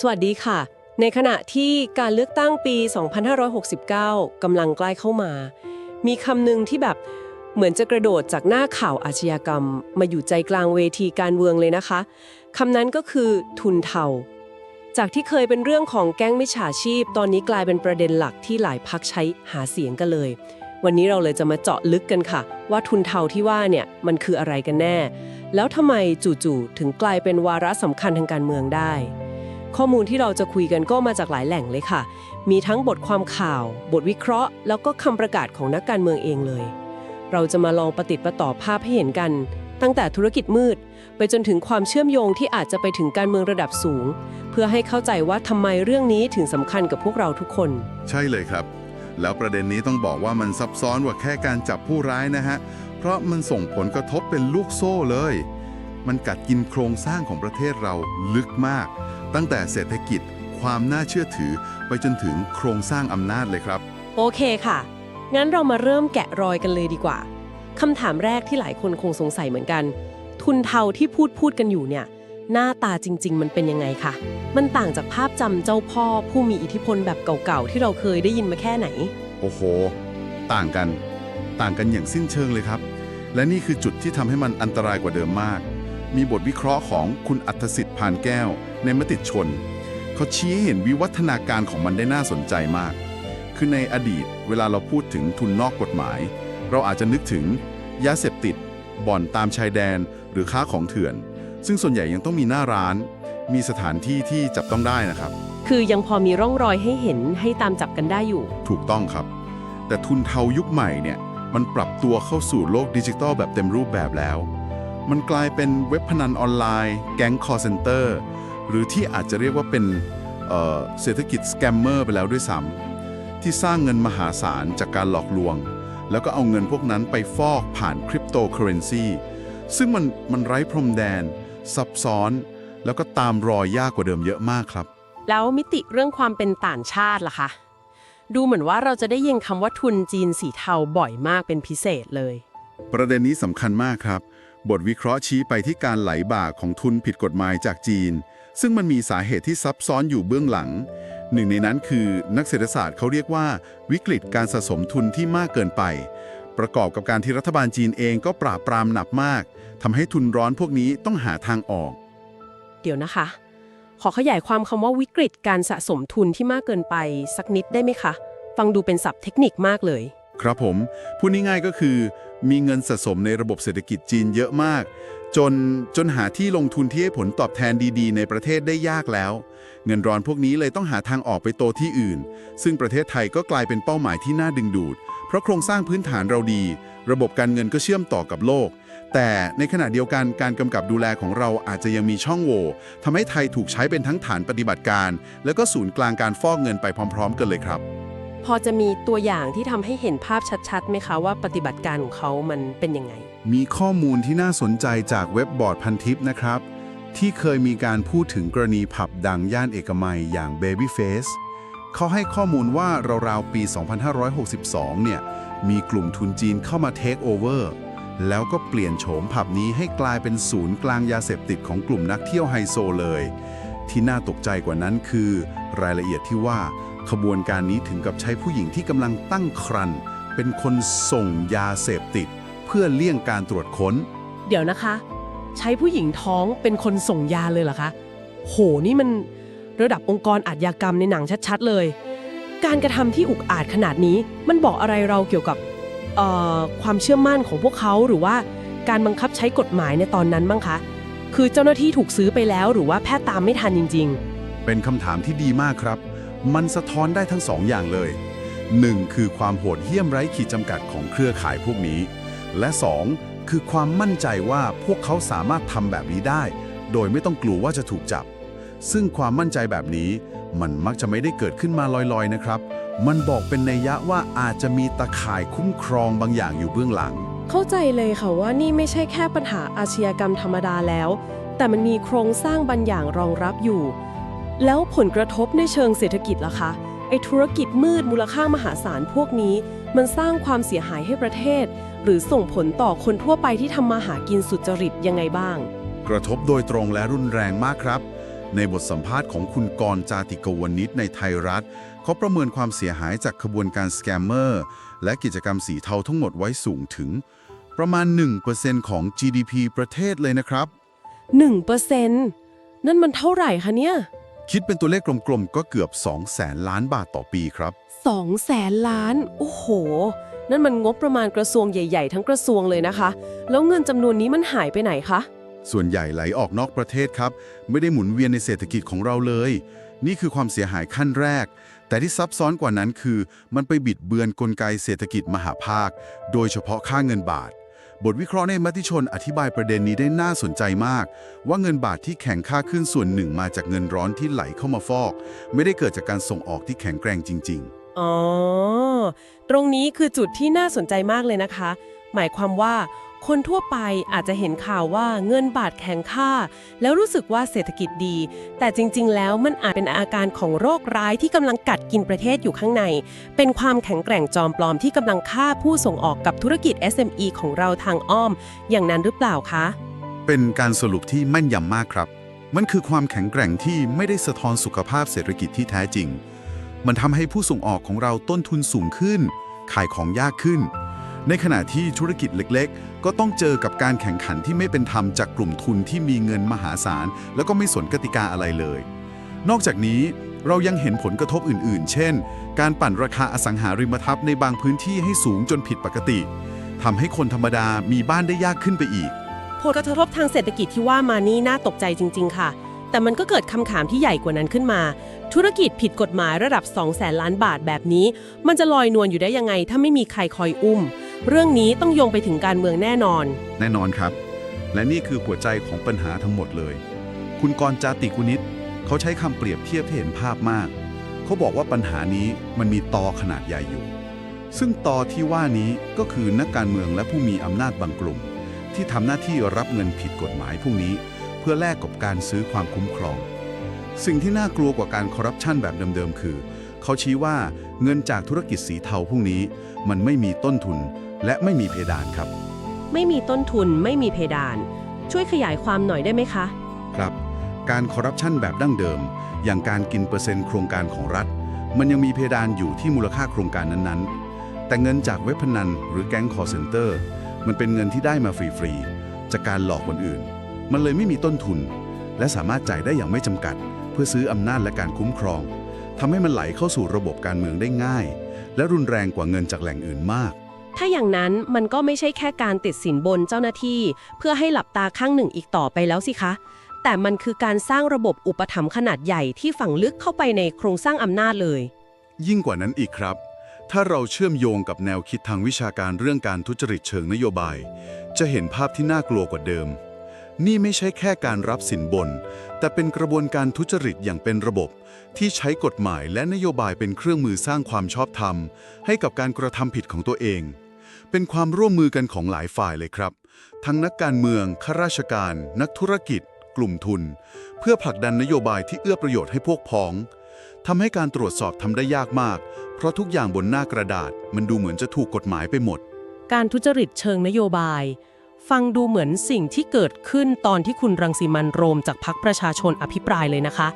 สวัสดีค่ะ ในขณะที่การเลือกตั้งปี 2569 กำลังใกล้เข้ามา มีคำหนึ่งที่แบบเหมือนจะกระโดดจากหน้าข่าวอาชญากรรม มาอยู่ใจกลางเวทีการเมืองเลยนะคะคำนั้นก็คือทุนเทา จากที่เคยเป็นเรื่องของแก๊งมิจฉาชีพ ตอนนี้กลายเป็นประเด็นหลักที่หลายพักใช้หาเสียงกันเลย วันนี้เราเลยจะมาเจาะลึกกันค่ะ ว่าทุนเทาที่ว่าเนี่ยมันคืออะไรกันแน่ แล้วทำไมจู่ๆถึงกลายเป็นวาระสำคัญทางการเมืองได้ ข้อมูลที่เราจะคุยกันก็มาจากหลายแหล่งเลยค่ะ มีทั้งบทความข่าว บทวิเคราะห์ แล้วก็คำประกาศของนักการเมืองเองเลย เราจะมาลองประติดประต่อภาพให้เห็นกัน ตั้งแต่ธุรกิจมืด ไปจนถึงความเชื่อมโยงที่อาจจะไปถึงการเมืองระดับสูง เพื่อให้เข้าใจว่าทำไมเรื่องนี้ถึงสำคัญกับพวกเราทุกคน ใช่เลยครับ แล้วประเด็นนี้ต้องบอกว่ามันซับซ้อนกว่าแค่การจับผู้ร้ายนะฮะ เพราะมันส่งผลกระทบเป็นลูกโซ่เลย มันกัดกินโครงสร้างของประเทศเราลึกมาก ตั้งแต่เศรษฐกิจ ความน่าเชื่อถือไปจนถึงโครงสร้างอำนาจเลยครับ โอเคค่ะ งั้นเรามาเริ่มแกะรอยกันเลยดีกว่าคำถามแรกที่หลายคนคงสงสัยเหมือนกัน ทุนเทาที่พูดพูดกันอยู่เนี่ย หน้าตาจริง ๆ มันเป็นยังไงคะมันต่างจากภาพจำเจ้าพ่อผู้มีอิทธิพลแบบเก่าๆที่เราเคยได้ยินมาแค่ไหน โอ้โห ต่างกัน ต่างกันอย่างสิ้นเชิงเลยครับ และนี่คือจุดที่ทำให้มันอันตรายกว่าเดิมมาก มีบทวิเคราะห์ของคุณอัธสิทธิ์พานแก้ว ในมติชน เขาชี้ให้เห็นวิวัฒนาการของมันได้น่าสนใจมาก คือในอดีตเวลาเราพูดถึงทุนนอกกฎหมาย เราอาจจะนึกถึง ยาเสพติด บ่อนตามชายแดน หรือค้าของเถื่อน ซึ่งส่วนใหญ่ยังต้องมีหน้าร้าน มีสถานที่ที่จับต้องได้นะครับ คือยังพอมีร่องรอยให้เห็นให้ตามจับกันได้อยู่ ถูกต้องครับ แต่ทุนเทายุคใหม่เนี่ยมันปรับตัวเข้าสู่โลกดิจิทัลแบบเต็มรูปแบบแล้ว มันกลายเป็นเว็บพนันออนไลน์ แก๊งคอร์เซนเตอร์ หรือที่อาจจะเรียกว่าเป็นเอ่อเศรษฐกิจสแกมเมอร์ไปแล้วด้วยซ้ำที่สร้างเงินมหาศาลจากการหลอกลวง แล้วก็เอาเงินพวกนั้นไปฟอกผ่านคริปโตเคอเรนซีซึ่งมันมันไร้พรมแดน ซับซ้อน แล้วก็ตามรอยยากกว่าเดิมเยอะมากครับ แล้วมิติเรื่องความเป็นต่างชาติล่ะคะดูเหมือนว่าเราจะได้ยินคำว่าทุนจีนสีเทาบ่อยมากเป็นพิเศษเลย ประเด็นนี้สำคัญมากครับ บทวิเคราะห์ชี้ไปที่การไหลบ่าของทุนผิดกฎหมายจากจีน ซึ่งมันมีสาเหตุที่ซับซ้อนอยู่เบื้องหลัง หนึ่งในนั้นคือนักเศรษฐศาสตร์เขาเรียกว่า วิกฤตการสะสมทุนที่มากเกินไป ประกอบกับการที่รัฐบาลจีนเองก็ปราบปรามหนักมากทำให้ทุนร้อนพวกนี้ต้องหาทางออก เดี๋ยวนะคะ ขอขยายความคำว่าวิกฤตการสะสมทุนที่มากเกินไป สักนิดได้ไหมคะ ฟังดูเป็นศัพท์เทคนิคมากเลย ครับผม พูดง่ายๆก็คือ มีเงินสะสมในระบบเศรษฐกิจจีนเยอะมาก จนจนหาที่ลงทุนที่ให้ผลตอบแทนดีๆ ในประเทศได้ยากแล้ว เงินร้อนพวกนี้เลยต้องหาทางออกไปโตที่อื่น ซึ่งประเทศไทยก็กลายเป็นเป้าหมายที่น่าดึงดูด เพราะโครงสร้างพื้นฐานเราดี ระบบการเงินก็เชื่อมต่อกับโลก แต่ในขณะเดียวกันการกำกับดูแลของเราอาจจะยังมีช่องโหว่ทำให้ไทยถูกใช้เป็นทั้งฐานปฏิบัติการ แล้วก็ศูนย์กลางการฟอกเงินไปพร้อม ๆ กันเลยครับ พอจะมีตัวอย่างที่ทำให้เห็นภาพชัดๆไหมคะว่าปฏิบัติการของเขามันเป็นยังไง มีข้อมูลที่น่าสนใจจากเว็บบอร์ดพันทิปนะครับ ที่เคยมีการพูดถึงกรณีผับดังย่านเอกมัยอย่าง Babyface เขาให้ข้อมูลว่าราวๆปี 2562 เนี่ย มีกลุ่มทุนจีนเข้ามาเทคโอเวอร์แล้วก็เปลี่ยนโฉมผับนี้ให้กลายเป็นศูนย์กลางยาเสพติดของกลุ่มนักเที่ยวไฮโซเลย ที่น่าตกใจกว่านั้นคือ รายละเอียดที่ว่า ขบวนการนี้ถึงกับใช้ผู้หญิงที่กำลังตั้งครรภ์เป็นคนส่งยาเสพติด เพื่อเลี่ยงการตรวจค้น เดี๋ยวนะคะ ใช้ผู้หญิงท้องเป็นคนส่งยาเลยเหรอคะ โหนี่มันระดับองค์กรอาชญากรรมในหนังชัดๆเลย การกระทำที่อุกอาจขนาดนี้มันบอกอะไรเราเกี่ยวกับเอ่อความเชื่อมั่นของพวกเขาหรือว่าการบังคับใช้กฎหมายในตอนนั้นบ้างคะ คือเจ้าหน้าที่ถูกซื้อไปแล้วหรือว่าแพทย์ตามไม่ทันจริงเป็นคำถามที่ดีมากครับ มันสะท้อนได้ทั้งสองอย่างเลย 1. คือความโหดเหี้ยมไร้ขีดจำกัดของเครือข่ายพวกนี้ และ 2. คือความมั่นใจว่าพวกเขาสามารถทำแบบนี้ได้ โดยไม่ต้องกลัวว่าจะถูกจับ ซึ่งความมั่นใจแบบนี้ มันมักจะไม่ได้เกิดขึ้นมาลอยๆนะครับ มันบอกเป็นนัยยะว่าอาจจะมีตะข่ายคุ้มครองบางอย่างอยู่เบื้องหลัง เข้าใจเลยค่ะว่านี่ไม่ใช่แค่ปัญหาอาชญากรรมธรรมดาแล้ว แต่มันมีโครงสร้างบางอย่างรองรับอยู่ แล้วผลกระทบในเชิงเศรษฐกิจล่ะคะไอ้ธุรกิจมืดมูลค่ามหาศาลพวกนี้ มันสร้างความเสียหายให้ประเทศ หรือส่งผลต่อคนทั่วไปที่ทำมาหากินสุจริตยังไงบ้าง กระทบโดยตรงและรุนแรงมากครับ ในบทสัมภาษณ์ของคุณกรณ์จาติกวนิชในไทยรัฐ เขาประเมินความเสียหายจากขบวนการสแกมเมอร์และกิจกรรมสีเทาทั้งหมดไว้สูงถึง ประมาณ 1%ของ GDP ประเทศเลยนะครับ 1%นั่นมันเท่าไหร่คะเนี่ย คิดเป็นตัวเลขกลมๆ ก็เกือบ2แสนล้านบาทต่อปีครับ 2แสนล้าน โอ้โห นั่นมันงบประมาณกระทรวงใหญ่ๆ ทั้งกระทรวงเลยนะคะ แล้วเงินจำนวนนี้มันหายไปไหนคะ ส่วนใหญ่ไหลออกนอกประเทศครับ ไม่ได้หมุนเวียนในเศรษฐกิจของเราเลย นี่คือความเสียหายขั้นแรก แต่ที่ซับซ้อนกว่านั้นคือ มันไปบิดเบือนกลไกเศรษฐกิจมหาภาค โดยเฉพาะค่าเงินบาท บทวิเคราะห์ในมติชนอธิบายประเด็นนี้ได้น่าสนใจมาก ว่าเงินบาทที่แข็งค่าขึ้นส่วนหนึ่งมาจากเงินร้อนที่ไหลเข้ามาฟอก ไม่ได้เกิดจากการส่งออกที่แข็งแกร่งจริง ๆ อ๋อ ตรงนี้คือจุดที่น่าสนใจมากเลยนะคะ หมายความว่า คนทั่วไปอาจจะเห็นข่าวว่าเงินบาทแข็งค่า แล้วรู้สึกว่าเศรษฐกิจดี แต่จริงๆ แล้วมันอาจเป็นอาการของโรคร้ายที่กำลังกัดกินประเทศอยู่ข้างใน เป็นความแข็งแกร่งจอมปลอมที่กำลังฆ่าผู้ส่งออกกับธุรกิจ SME ของเราทางอ้อม อย่างนั้นหรือเปล่าคะ เป็นการสรุปที่แม่นยำมากครับ มันคือความแข็งแกร่งที่ไม่ได้สะท้อนสุขภาพเศรษฐกิจที่แท้จริง มันทำให้ผู้ส่งออกของเราต้นทุนสูงขึ้น ขายของยากขึ้น ในขณะที่ธุรกิจเล็กๆ ก็ต้องเจอกับการแข่งขันที่ไม่เป็นธรรมจากกลุ่มทุนที่มีเงินมหาศาล แล้วก็ไม่สนกติกาอะไรเลย นอกจากนี้เรายังเห็นผลกระทบอื่นๆ เช่น การปั่นราคาอสังหาริมทรัพย์ในบางพื้นที่ให้สูงจนผิดปกติทำให้คนธรรมดามีบ้านได้ยากขึ้นไปอีก ผลกระทบทางเศรษฐกิจที่ว่ามานี่น่าตกใจจริง ๆ ค่ะ แต่มันก็เกิดคำถามที่ใหญ่กว่านั้นขึ้นมา ธุรกิจผิดกฎหมายระดับ2แสนล้านบาทแบบนี้ มันจะลอยนวลอยู่ได้ยังไงถ้าไม่มีใครคอยอุ้ม เรื่องนี้ต้องโยงไปถึงการเมืองแน่นอน แน่นอนครับ และนี่คือหัวใจของปัญหาทั้งหมดเลย คุณกรจาติกุนิตเขาใช้คำเปรียบเทียบที่เห็นภาพมาก เขาบอกว่าปัญหานี้มันมีตอขนาดใหญ่อยู่ ซึ่งตอที่ว่านี้ก็คือนักการเมืองและผู้มีอำนาจบางกลุ่ม ที่ทำหน้าที่รับเงินผิดกฎหมายพวกนี้ เพื่อแลกกับการซื้อความคุ้มครอง สิ่งที่น่ากลัวกว่าการคอร์รัปชันแบบเดิมๆคือ เขาชี้ว่าเงินจากธุรกิจสีเทาพวกนี้ มันไม่มีต้นทุน และไม่มีเพดานครับ ไม่มีต้นทุนไม่มีเพดาน ช่วยขยายความหน่อยได้ไหมคะ ครับ การคอร์รัปชันแบบดั้งเดิม อย่างการกินเปอร์เซ็นต์โครงการของรัฐ มันยังมีเพดานอยู่ที่มูลค่าโครงการนั้นๆ แต่เงินจากเว็บพนันหรือแก๊งคอร์เซนเตอร์มันเป็นเงินที่ได้มาฟรีๆจากการหลอกคนอื่น มันเลยไม่มีต้นทุน และสามารถจ่ายได้อย่างไม่จำกัด เพื่อซื้ออำนาจและการคุ้มครองทำให้มันไหลเข้าสู่ระบบการเมืองได้ง่าย และรุนแรงกว่าเงินจากแหล่งอื่นมาก ถ้าอย่างนั้นมันก็ไม่ใช่แค่การติดสินบนเจ้าหน้าที่ เพื่อให้หลับตาข้างหนึ่งอีกต่อไปแล้วสิคะ แต่มันคือการสร้างระบบอุปถัมภ์ขนาดใหญ่ที่ฝังลึกเข้าไปในโครงสร้างอำนาจเลย ยิ่งกว่านั้นอีกครับ ถ้าเราเชื่อมโยงกับแนวคิดทางวิชาการเรื่องการทุจริตเชิงนโยบาย จะเห็นภาพที่น่ากลัวกว่าเดิม นี่ไม่ใช่แค่การรับสินบน แต่เป็นกระบวนการทุจริตอย่างเป็นระบบ ที่ใช้กฎหมายและนโยบายเป็นเครื่องมือสร้างความชอบธรรม ให้กับการกระทำผิดของตัวเอง เป็นความร่วมมือกันของหลายฝ่ายเลยครับ ทั้งนักการเมืองข้าราชการ นักธุรกิจ กลุ่มทุน เพื่อผลักดันนโยบายที่เอื้อประโยชน์ให้พวกพ้องทำให้การตรวจสอบทำได้ยากมาก เพราะทุกอย่างบนหน้ากระดาษ มันดูเหมือนจะถูกกฎหมายไปหมด การทุจริตเชิงนโยบาย ฟังดูเหมือนสิ่งที่เกิดขึ้นตอนที่คุณรังสิมันโรมจากพรรคประชาชนอภิปรายเลยนะคะ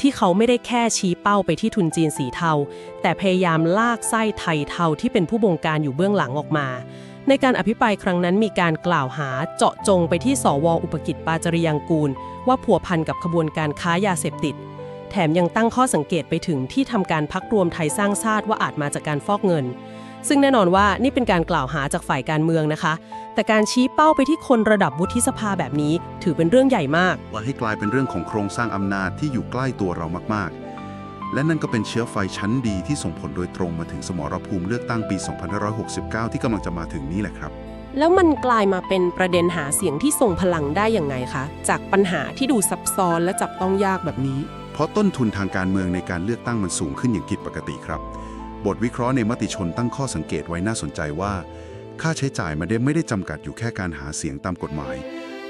ที่เขาไม่ได้แค่ชี้เป้าไปที่ทุนจีนสีเทา แต่พยายามลากไส้ไทยเทาที่เป็นผู้บงการอยู่เบื้องหลังออกมา ในการอภิปรายครั้งนั้นมีการกล่าวหาเจาะจงไปที่สวอุปกิจปาจริยังกูล ว่าผัวพันกับขบวนการค้ายาเสพติด แถมยังตั้งข้อสังเกตไปถึงที่ทำการพักรวมไทยสร้างชาติว่าอาจมาจากการฟอกเงินซึ่งแน่นอนว่านี่เป็นการกล่าวหาจากฝ่ายการเมืองนะคะ แต่การชี้เป้าไปที่คนระดับวุฒิสภาแบบนี้ ถือเป็นเรื่องใหญ่มาก และให้กลายเป็นเรื่องของโครงสร้างอำนาจที่อยู่ใกล้ตัวเรามากๆ และนั่นก็เป็นเชื้อไฟชั้นดีที่ส่งผลโดยตรงมาถึงสมรภูมิเลือกตั้งปี 2569 ที่กำลังจะมาถึงนี้แหละครับ แล้วมันกลายมาเป็นประเด็นหาเสียงที่ทรงพลังได้อย่างไงคะ จากปัญหาที่ดูซับซ้อนและจับต้องยากแบบนี้ เพราะต้นทุนทางการเมืองในการเลือกตั้งมันสูงขึ้นอย่างผิดปกติครับ บทวิเคราะห์ในมติชนตั้งข้อสังเกตไว้น่าสนใจว่า ค่าใช้จ่ายมันได้ไม่ได้จำกัดอยู่แค่การหาเสียงตามกฎหมาย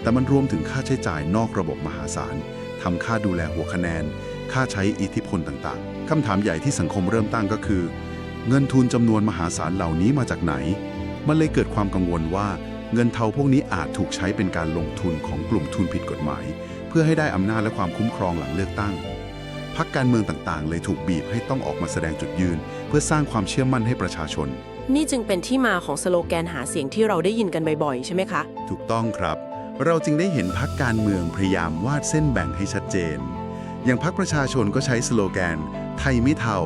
แต่มันรวมถึงค่าใช้จ่ายนอกระบบมหาศาลทำค่าดูแลหัวคะแนน ค่าใช้อิทธิพลต่างๆคำถามใหญ่ที่สังคมเริ่มตั้งก็คือ เงินทุนจำนวนมหาศาลเหล่านี้มาจากไหน มันเลยเกิดความกังวลว่า เงินเทาพวกนี้อาจถูกใช้เป็นการลงทุนของกลุ่มทุนผิดกฎหมาย เพื่อให้ได้อำนาจและความคุ้มครองหลังเลือกตั้งพักการเมืองต่างๆ เลยถูกบีบให้ต้องออกมาแสดงจุดยืน เพื่อสร้างความเชื่อมั่นให้ประชาชน นี่จึงเป็นที่มาของสโลแกนหาเสียงที่เราได้ยินกันบ่อยๆ ใช่ไหมคะ ถูกต้องครับ เราจึงได้เห็นพักการเมืองพยายามวาดเส้นแบ่งให้ชัดเจน อย่างพักประชาชนก็ใช้สโลแกน ไทยไม่เท่า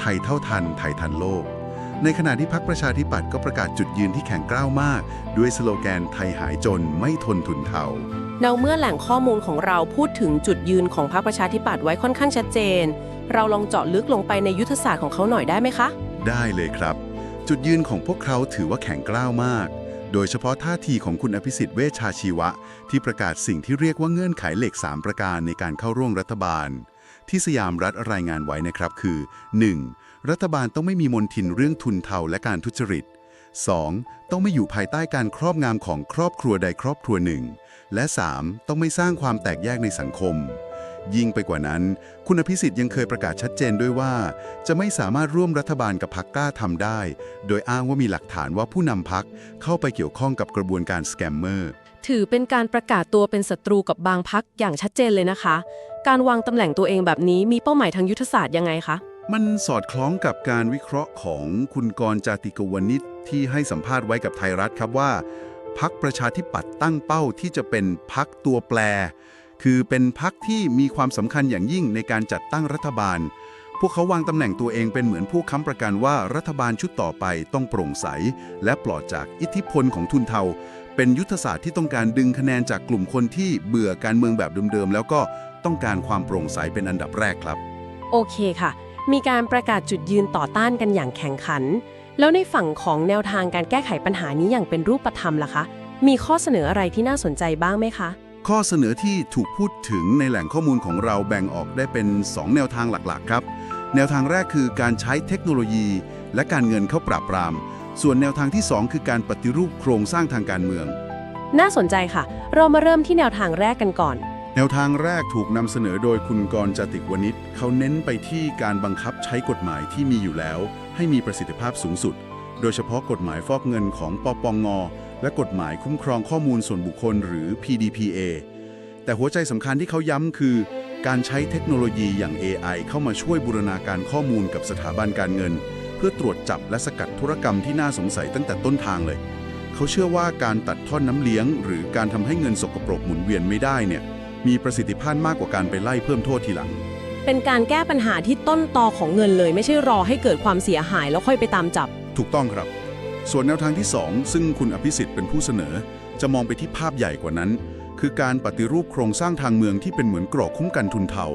ไทยเท่าทัน ไทยทันโลก ในขณะที่พักประชาธิปัตย์ก็ประกาศจุดยืนที่แข็งกร้าวมาก ด้วยสโลแกนไทยหายจนไม่ทนทุนเทาเราเมื่อแหล่งข้อมูลของเราพูดถึงจุดยืนของพรรคประชาธิปัตย์ไว้ค่อนข้างชัดเจน เราลองเจาะลึกลงไปในยุทธศาสตร์ของเขาหน่อยได้ไหมคะ ได้เลยครับ จุดยืนของพวกเขาถือว่าแข็งกร้าวมาก โดยเฉพาะท่าทีของคุณอภิสิทธิ์เวชชาชีวะ ที่ประกาศสิ่งที่เรียกว่าเงื่อนไขเหล็ก 3 ประการในการเข้าร่วมรัฐบาล ที่สยามรัฐรายงานไว้นะครับคือ 1. รัฐบาลต้องไม่มีมนทินเรื่องทุนเทาและการทุจริต 2. ต้องไม่อยู่ภายใต้การครอบงำของครอบครัวใดครอบครัวหนึ่ง และ 3. ต้องไม่สร้างความแตกแยกในสังคม ยิ่งไปกว่านั้น คุณอภิสิทธิ์ยังเคยประกาศชัดเจนด้วยว่า จะไม่สามารถร่วมรัฐบาลกับพรรคกล้าทำได้ โดยอ้างว่ามีหลักฐานว่าผู้นำพรรคเข้าไปเกี่ยวข้องกับกระบวนการสแกมเมอร์ถือเป็นการประกาศตัวเป็นศัตรูกับบางพักอย่างชัดเจนเลยนะคะ การวางตำแหน่งตัวเองแบบนี้มีเป้าหมายทางยุทธศาสตร์ยังไงคะมันสอดคล้องกับการวิเคราะห์ของคุณกรณ์จาติกวนิชที่ให้สัมภาษณ์ไว้กับไทยรัฐครับว่า พักประชาธิปัตย์ตั้งเป้าที่จะเป็นพักตัวแปร คือเป็นพักที่มีความสำคัญอย่างยิ่งในการจัดตั้งรัฐบาล พวกเขาวางตำแหน่งตัวเองเป็นเหมือนผู้ค้ำประกันว่ารัฐบาลชุดต่อไปต้องโปร่งใส และปลอดจากอิทธิพลของทุนเทา เป็นยุทธศาสตร์ที่ต้องการดึงคะแนนจากกลุ่มคนที่เบื่อการเมืองแบบเดิมๆ แล้วก็ต้องการความโปร่งใสเป็นอันดับแรกครับ โอเคค่ะ มีการประกาศจุดยืนต่อต้านกันอย่างแข่งขัน แล้วในฝั่งของแนวทางการแก้ไขปัญหานี้อย่างเป็นรูปธรรมล่ะคะ มีข้อเสนออะไรที่น่าสนใจบ้างไหมคะ ข้อเสนอที่ถูกพูดถึงในแหล่งข้อมูลของเราแบ่งออกได้เป็น 2 แนวทางหลักๆ ครับ แนวทางแรกคือการใช้เทคโนโลยี และการเงินเข้าปราบปราม ส่วนแนวทางที่ 2 คือการปฏิรูปโครงสร้างทางการเมือง น่าสนใจค่ะ เรามาเริ่มที่แนวทางแรกกันก่อน แนวทางแรกถูกนำเสนอโดยคุณกรณ์จติกวณิชเขาเน้นไปที่การบังคับใช้กฎหมายที่มีอยู่แล้ว ให้มีประสิทธิภาพสูงสุด โดยเฉพาะกฎหมายฟอกเงินของปปง และกฎหมายคุ้มครองข้อมูลส่วนบุคคลหรือ PDPA แต่หัวใจสำคัญที่เขาย้ำคือ การใช้เทคโนโลยีอย่าง AI เข้ามาช่วยบูรณาการข้อมูลกับสถาบันการเงิน เพื่อตรวจจับและสกัดธุรกรรมที่น่าสงสัยตั้งแต่ต้นทางเลย เขาเชื่อว่าการตัดท่อนน้ำเลี้ยง หรือการทำให้เงินสกปรกหมุนเวียนไม่ได้เนี่ยมีประสิทธิภาพมากกว่าการไปไล่เพิ่มโทษทีหลัง เป็นการแก้ปัญหาที่ต้นตอของเงินเลย ไม่ใช่รอให้เกิดความเสียหายแล้วค่อยไปตามจับ ถูกต้องครับ ส่วนแนวทางที่ 2 ซึ่งคุณอภิสิทธิ์เป็นผู้เสนอ จะมองไปที่ภาพใหญ่กว่านั้น คือการปฏิรูปโครงสร้างทางเมืองที่เป็นเหมือนกรอกคุ้มกันทุนเทา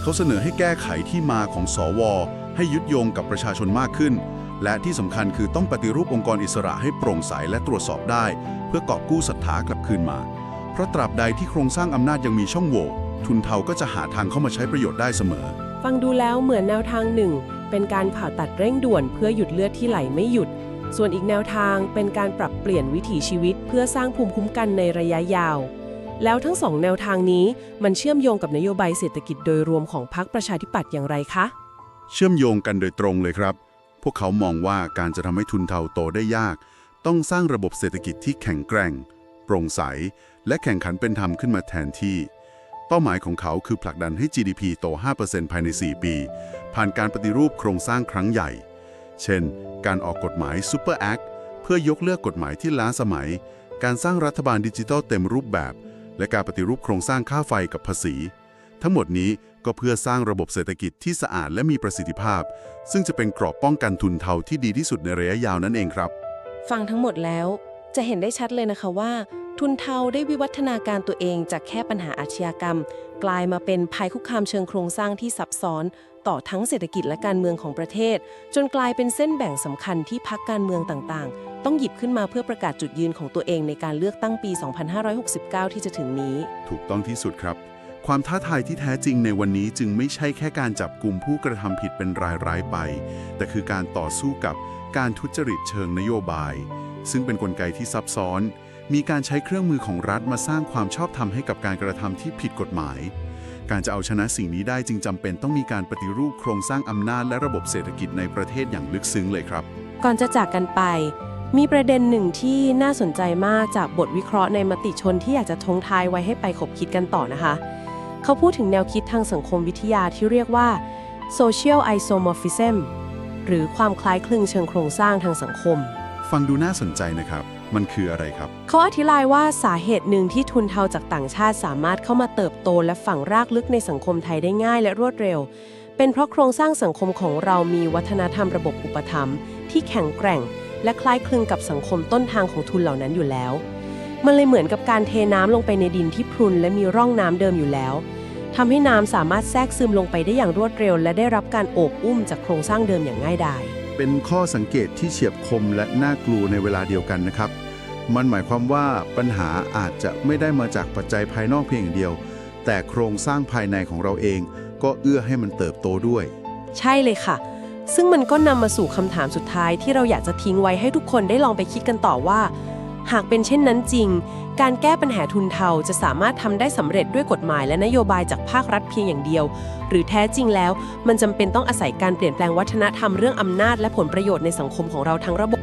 เขาเสนอให้แก้ไขที่มาของสวให้ยึดโยงกับประชาชนมากขึ้น และที่สำคัญคือต้องปฏิรูปองค์กรอิสระให้โปร่งใสและตรวจสอบได้ เพื่อกอบกู้ศรัทธากลับคืนมา เพราะตราบใดที่โครงสร้างอำนาจยังมีช่องโหว่ทุนเทาก็จะหาทางเข้ามาใช้ประโยชน์ได้เสมอ ฟังดูแล้วเหมือนแนวทางหนึ่ง เป็นการผ่าตัดเร่งด่วนเพื่อหยุดเลือดที่ไหลไม่หยุด ส่วนอีกแนวทางเป็นการปรับเปลี่ยนวิถีชีวิต เพื่อสร้างภูมิคุ้มกันในระยะยาว แล้วทั้งสองแนวทางนี้มันเชื่อมโยงกับนโยบายเศรษฐกิจโดยรวมของพรรคประชาธิปัตย์อย่างไรคะ เชื่อมโยงกันโดยตรงเลยครับ พวกเขามองว่าการจะทำให้ทุนเทาโตได้ยาก ต้องสร้างระบบเศรษฐกิจที่แข็งแกร่ง โปร่งใส และแข่งขันเป็นธรรมขึ้นมาแทนที่เป้าหมายของเขาคือผลักดันให้ GDP โต 5%ภายใน 4 ปี ผ่านการปฏิรูปโครงสร้างครั้งใหญ่ เช่น การออกกฎหมาย Super Act เพื่อยกเลิกกฎหมายที่ล้าสมัย การสร้างรัฐบาลดิจิทัลเต็มรูปแบบ และการปฏิรูปโครงสร้างค่าไฟกับภาษี ทั้งหมดนี้ก็เพื่อสร้างระบบเศรษฐกิจที่สะอาดและมีประสิทธิภาพ ซึ่งจะเป็นกรอบป้องกันทุนเทาที่ดีที่สุดในระยะยาวนั่นเองครับ ฟังทั้งหมดแล้วจะเห็นได้ชัดเลยนะคะว่า ทุนเทาได้วิวัฒนาการตัวเองจากแค่ปัญหาอาชญากรรม กลายมาเป็นภัยคุกคามเชิงโครงสร้างที่ซับซ้อน ต่อทั้งเศรษฐกิจและการเมืองของประเทศ จนกลายเป็นเส้นแบ่งสำคัญที่พักการเมืองต่างๆ ต้องหยิบขึ้นมาเพื่อประกาศจุดยืนของตัวเองในการเลือกตั้งปี 2569 ที่จะถึงนี้ ถูกต้องที่สุดครับ ความท้าทายที่แท้จริงในวันนี้จึงไม่ใช่แค่การจับกลุ่มผู้กระทำผิดเป็นรายๆไป แต่คือการต่อสู้กับการทุจริตเชิงนโยบาย ซึ่งเป็นนกลไกที่ซับซ้อน มีการใช้เครื่องมือของรัฐมาสร้างความชอบธรรมให้กับการกระทำที่ผิดกฎหมาย การจะเอาชนะสิ่งนี้ได้จึงจำเป็นต้องมีการปฏิรูปโครงสร้างอำนาจและระบบเศรษฐกิจในประเทศอย่างลึกซึ้งเลยครับ ก่อนจะจากกันไป มีประเด็นหนึ่งที่น่าสนใจมากจากบทวิเคราะห์ในมติชนที่อยากจะทงท้ายไว้ให้ไปขบคิดกันต่อนะคะ เขาพูดถึงแนวคิดทางสังคมวิทยาที่เรียกว่า social isomorphism หรือความคล้ายคลึงเชิงโครงสร้างทางสังคม ฟังดูน่าสนใจนะครับ มันคืออะไรครับ เขาอธิบายว่าสาเหตุหนึ่งที่ทุนเทาจากต่างชาติสามารถเข้ามาเติบโตและฝังรากลึกในสังคมไทยได้ง่ายและรวดเร็ว เป็นเพราะโครงสร้างสังคมของเรามีวัฒนธรรมระบบอุปถัมภ์ที่แข็งแกร่ง และคล้ายคลึงกับสังคมต้นทางของทุนเหล่านั้นอยู่แล้ว มันเลยเหมือนกับการเทน้ำลงไปในดินที่พรุนและมีร่องน้ำเดิมอยู่แล้วทำให้น้ำสามารถแทรกซึมลงไปได้อย่างรวดเร็ว และได้รับการโอบอุ้มจากโครงสร้างเดิมอย่างง่ายดาย เป็นข้อสังเกตที่เฉียบคมและน่ากลัวในเวลาเดียวกันนะครับ มันหมายความว่าปัญหาอาจจะไม่ได้มาจากปัจจัยภายนอกเพียงอย่างเดียว แต่โครงสร้างภายในของเราเอง ก็เอื้อให้มันเติบโตด้วย ใช่เลยค่ะ ซึ่งมันก็นำมาสู่คำถามสุดท้ายที่เราอยากจะทิ้งไว้ให้ทุกคนได้ลองไปคิดกันต่อว่า หากเป็นเช่นนั้นจริง การแก้ปัญหาทุนเทาจะสามารถทำได้สำเร็จด้วยกฎหมายและนโยบายจากภาครัฐเพียงอย่างเดียว หรือแท้จริงแล้ว มันจำเป็นต้องอาศัยการเปลี่ยนแปลงวัฒนธรรมเรื่องอำนาจและผลประโยชน์ในสังคมของเราทั้งระบบ